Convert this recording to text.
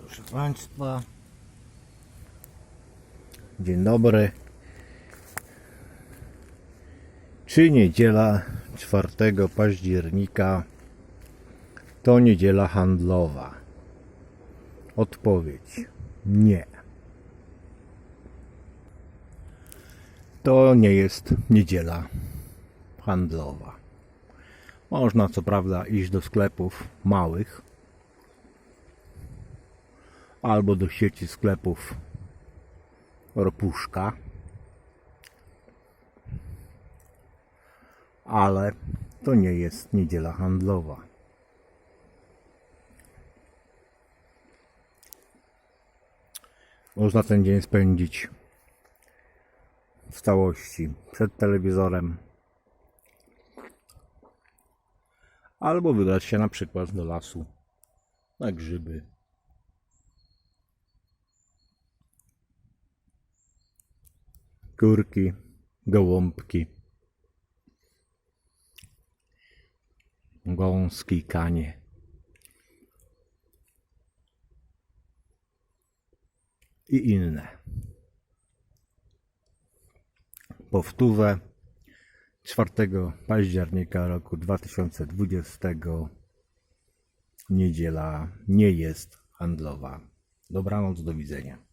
Proszę Państwa. Dzień dobry. Czy niedziela 4 października to niedziela handlowa? Odpowiedź nie. To nie jest niedziela handlowa. Można co prawda iść do sklepów małych albo do sieci sklepów Ropuszka. Ale to nie jest niedziela handlowa. Można ten dzień spędzić w całości przed telewizorem albo wybrać się na przykład do lasu na grzyby. Kurki, gołąbki, gąski, kanie. I inne. Powtórę 4 października roku 2020 niedziela nie jest handlowa. Dobranoc, do widzenia.